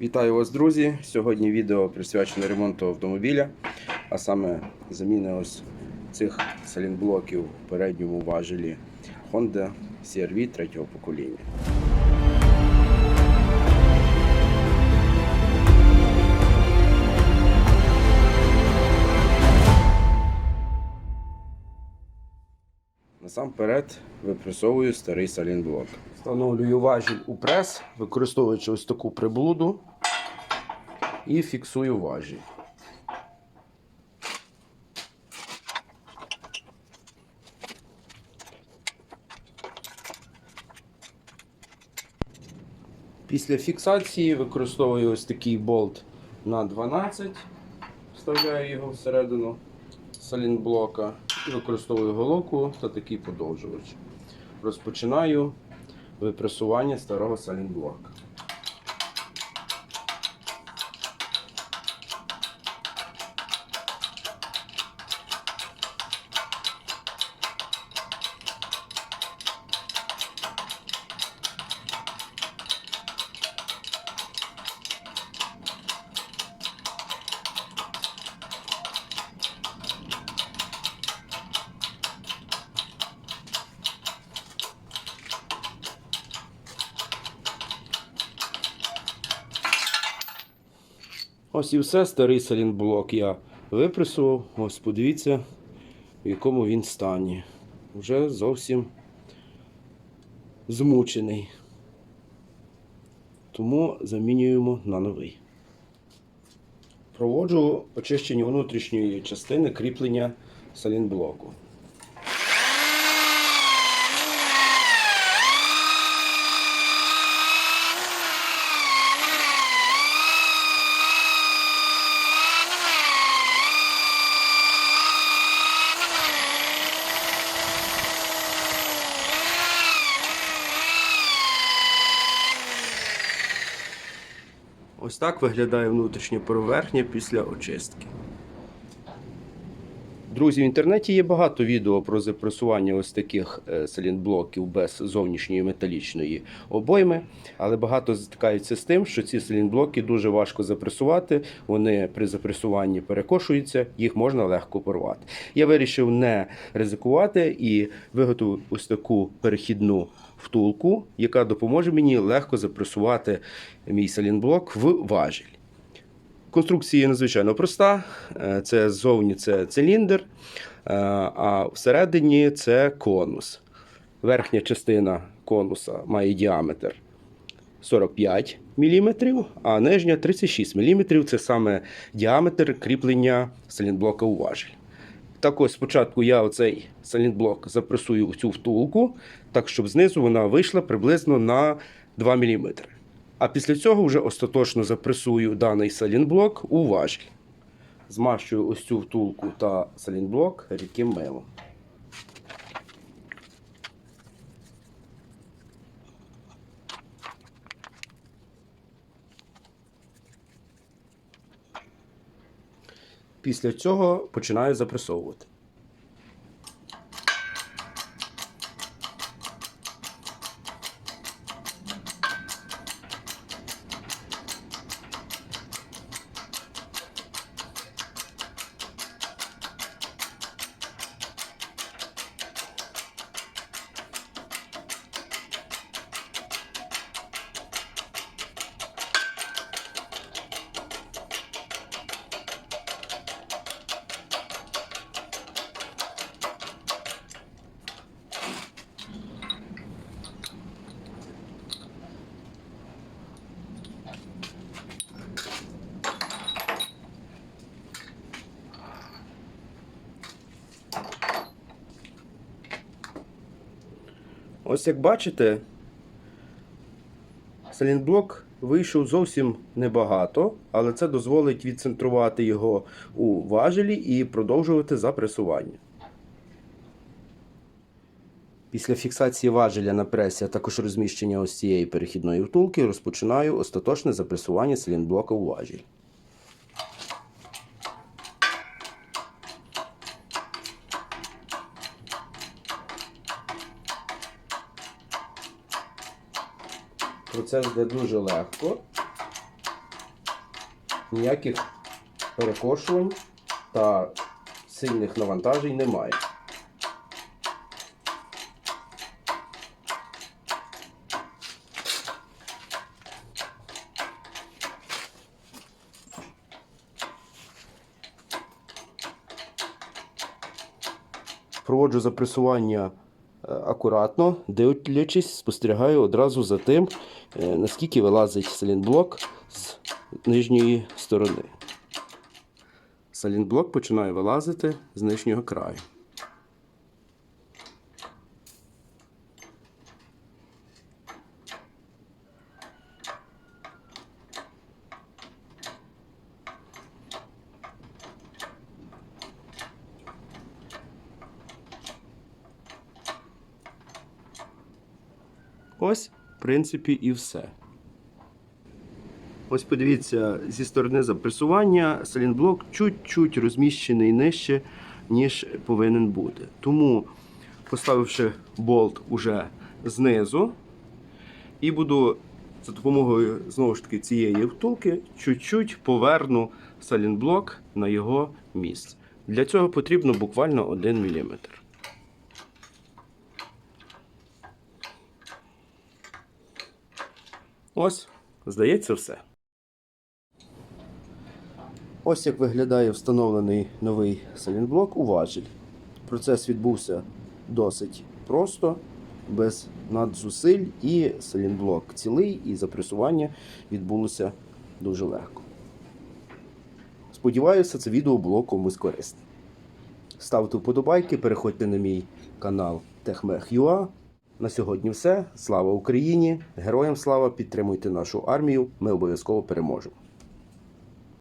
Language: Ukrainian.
Вітаю вас, друзі! Сьогодні відео присвячене ремонту автомобіля, а саме заміни ось цих салінблоків в передньому важелі Honda CR-V третього покоління. Насамперед випресовую старий салінблок. Встановлюю важіль у прес, використовуючи ось таку приблуду і фіксую важіль. Після фіксації використовую ось такий болт на 12, вставляю його всередину салінблока використовую головку та такий подовжувач. Розпочинаю випресування старого салінблока. Ось і все, старий салінблок я випресував. Ось подивіться, в якому він стані. Вже зовсім змучений. Тому замінюємо на новий. Проводжу очищення внутрішньої частини кріплення салінблоку. Ось так виглядає внутрішня поверхня після очистки. Друзі, в інтернеті є багато відео про запресування ось таких е, салінблоків без зовнішньої металічної обойми, але багато стикаються з тим, що ці салінблоки дуже важко запресувати. Вони при запресуванні перекошуються, їх можна легко порвати. Я вирішив не ризикувати і виготовив ось таку перехідну втулку, яка допоможе мені легко запресувати мій салінблок в важіль. Конструкція надзвичайно проста. Е, Це ззовні це циліндр, е, а всередині це конус. Верхня частина конуса має діаметр 45 мм, а нижня 36 мм. Це саме діаметр кріплення салінблока у важіль. Так ось спочатку я оцей салінблок запресую в цю втулку, так щоб знизу вона вийшла приблизно на 2 мм. А після цього вже остаточно запресую даний салінблок у важіль. Змащую ось цю втулку та салінблок рідким милом. Після цього починаю запресовувати. Ось як бачите, салінблок вийшов зовсім небагато, але це дозволить відцентрувати його у важелі і продовжувати запресування. Після фіксації важеля на пресі, а також розміщення ось цієї перехідної втулки, розпочинаю остаточне запресування салінблока у важіль. Процес йде дуже легко. ніяких перекошувань та сильних навантажень немає. Проводжу запресування е, акуратно, дивлячись, спостерігаю одразу за тим, наскільки вилазить салінблок з нижньої сторони. Салінблок починає вилазити з нижнього краю. Ось, в принципі, і все. Ось подивіться, зі сторони запресування салінблок чуть-чуть розміщений нижче, ніж повинен бути. Тому, поставивши болт уже знизу, і буду за допомогою знову ж таки цієї втулки чуть-чуть поверну салінблок на його місце. Для цього потрібно буквально 1 мм. Ось, здається, все. Ось як виглядає встановлений новий салінблок у важіль. Процес відбувся досить просто, без надзусиль, і салінблок цілий, і запресування відбулося дуже легко. Сподіваюся, це відео було комусь корисне. Ставте вподобайки, переходьте на мій канал TechMech.ua. На сьогодні все. Слава Україні! Героям слава! Підтримуйте нашу армію. Ми обов'язково переможемо.